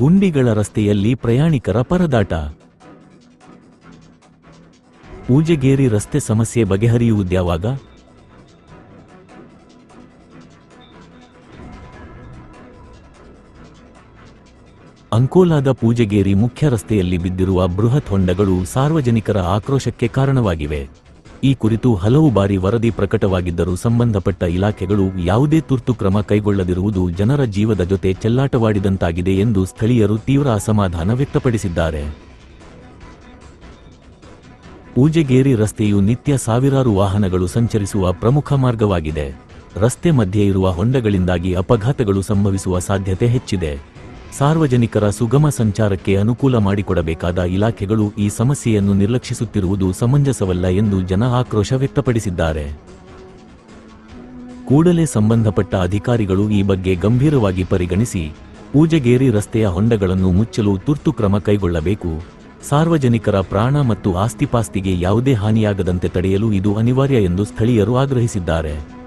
ಗುಂಡಿಗಳ ರಸ್ತೆಯಲ್ಲಿ ಪ್ರಯಾಣಿಕರ ಪರದಾಟ. ಪೂಜೆಗೇರಿ ರಸ್ತೆ ಸಮಸ್ಯೆ ಬಗೆಹರಿಯುವುದ್ಯಾವಾಗ? ಅಂಕೋಲಾದ ಪೂಜೆಗೇರಿ ಮುಖ್ಯ ರಸ್ತೆಯಲ್ಲಿ ಬಿದ್ದಿರುವ ಬೃಹತ್ ಹೊಂಡಗಳು ಸಾರ್ವಜನಿಕರ ಆಕ್ರೋಶಕ್ಕೆ ಕಾರಣವಾಗಿವೆ. ಈ ಕುರಿತು ಹಲವು ಬಾರಿ ವರದಿ ಪ್ರಕಟವಾಗಿದ್ದರೂ ಸಂಬಂಧಪಟ್ಟ ಇಲಾಖೆಗಳು ಯಾವುದೇ ತುರ್ತು ಕ್ರಮ ಕೈಗೊಳ್ಳದಿರುವುದು ಜನರ ಜೀವದ ಜೊತೆ ಚೆಲ್ಲಾಟವಾಡಿದಂತಾಗಿದೆ ಎಂದು ಸ್ಥಳೀಯರು ತೀವ್ರ ಅಸಮಾಧಾನ ವ್ಯಕ್ತಪಡಿಸಿದ್ದಾರೆ. ಪೂಜೆಗೇರಿ ರಸ್ತೆಯು ನಿತ್ಯ ಸಾವಿರಾರು ವಾಹನಗಳು ಸಂಚರಿಸುವ ಪ್ರಮುಖ ಮಾರ್ಗವಾಗಿದೆ. ರಸ್ತೆ ಮಧ್ಯೆ ಇರುವ ಹೊಂಡಗಳಿಂದಾಗಿ ಅಪಘಾತಗಳು ಸಂಭವಿಸುವ ಸಾಧ್ಯತೆ ಹೆಚ್ಚಿದೆ. ಸಾರ್ವಜನಿಕರ ಸುಗಮ ಸಂಚಾರಕ್ಕೆ ಅನುಕೂಲ ಮಾಡಿಕೊಡಬೇಕಾದ ಇಲಾಖೆಗಳು ಈ ಸಮಸ್ಯೆಯನ್ನು ನಿರ್ಲಕ್ಷಿಸುತ್ತಿರುವುದು ಸಮಂಜಸವಲ್ಲ ಎಂದು ಜನ ಆಕ್ರೋಶ ವ್ಯಕ್ತಪಡಿಸಿದ್ದಾರೆ. ಕೂಡಲೇ ಸಂಬಂಧಪಟ್ಟ ಅಧಿಕಾರಿಗಳು ಈ ಬಗ್ಗೆ ಗಂಭೀರವಾಗಿ ಪರಿಗಣಿಸಿ ಪೂಜೆಗೇರಿ ರಸ್ತೆಯ ಹೊಂಡಗಳನ್ನು ಮುಚ್ಚಲು ತುರ್ತು ಕ್ರಮ ಕೈಗೊಳ್ಳಬೇಕು. ಸಾರ್ವಜನಿಕರ ಪ್ರಾಣ ಮತ್ತು ಆಸ್ತಿಪಾಸ್ತಿಗೆ ಯಾವುದೇ ಹಾನಿಯಾಗದಂತೆ ತಡೆಯಲು ಇದು ಅನಿವಾರ್ಯ ಎಂದು ಸ್ಥಳೀಯರು ಆಗ್ರಹಿಸಿದ್ದಾರೆ.